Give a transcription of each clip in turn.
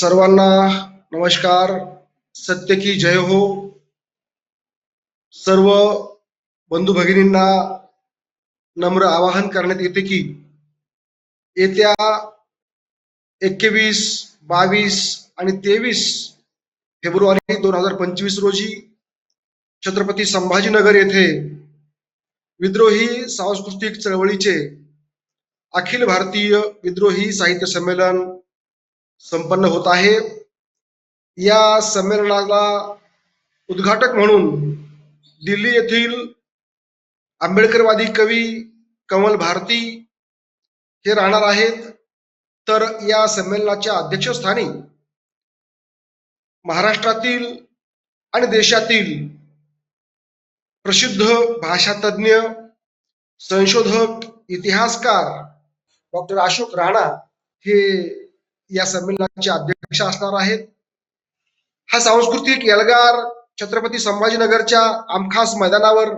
सर्वांना नमस्कार. सत्य की जय हो. सर्व बंधू भगिनींना नम्र आवाहन करण्यात येते की येत्या एकवीस बावीस आणि तेवीस फेब्रुवारी दोन हजार पंचवीस रोजी छत्रपती संभाजीनगर येथे विद्रोही सांस्कृतिक चळवळीचे अखिल भारतीय विद्रोही साहित्य संमेलन संपन्न होत आहे. या संमेलनाला उद्घाटक म्हणून दिल्ली येथील आंबेडकरवादी कवी कमल भारती हे राहणार आहेत. तर या संमेलनाच्या अध्यक्षस्थानी महाराष्ट्रातील आणि देशातील प्रसिद्ध भाषातज्ञ संशोधक इतिहासकार डॉक्टर अशोक राणा हे या संमेलनाचे अध्यक्ष असणार आहेत. हा सांस्कृतिक एल्गार छत्रपती संभाजीनगरच्या आमखास मैदानावर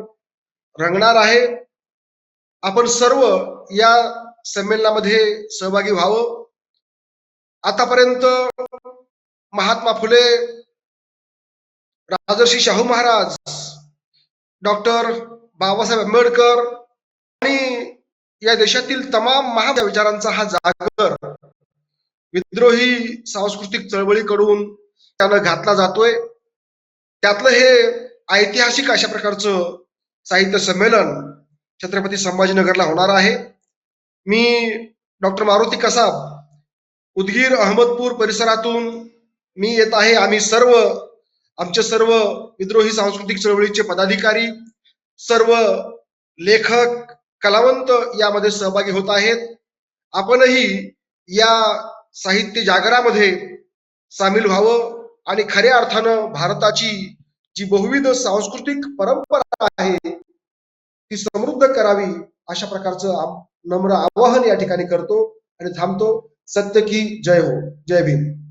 रंगणार आहे. आपण सर्व या संमेलनामध्ये सहभागी व्हावं. आतापर्यंत महात्मा फुले राजर्षी शाहू महाराज डॉक्टर बाबासाहेब आंबेडकर आणि या देशातील तमाम महा विचारांचा हा जाग विद्रोही सांस्कृतिक चळवळीकडून त्यानं घातला जातोय. त्यातलं हे ऐतिहासिक अशा प्रकारचं साहित्य संमेलन छत्रपती संभाजीनगरला होणार आहे. मी डॉक्टर मारुती कसाब उदगीर अहमदपूर परिसरातून मी येत आहे. आम्ही सर्व आमचे सर्व विद्रोही सांस्कृतिक चळवळीचे पदाधिकारी सर्व लेखक कलावंत यामध्ये सहभागी होत आहेत. आपणही या साहित्य जागरामध्ये सामील व्हावं आणि खऱ्या अर्थानं भारताची जी बहुविध सांस्कृतिक परंपरा आहे ती समृद्ध करावी अशा प्रकारचं नम्र आवाहन या ठिकाणी करतो आणि थांबतो. सत्य की जय हो. जय भीम.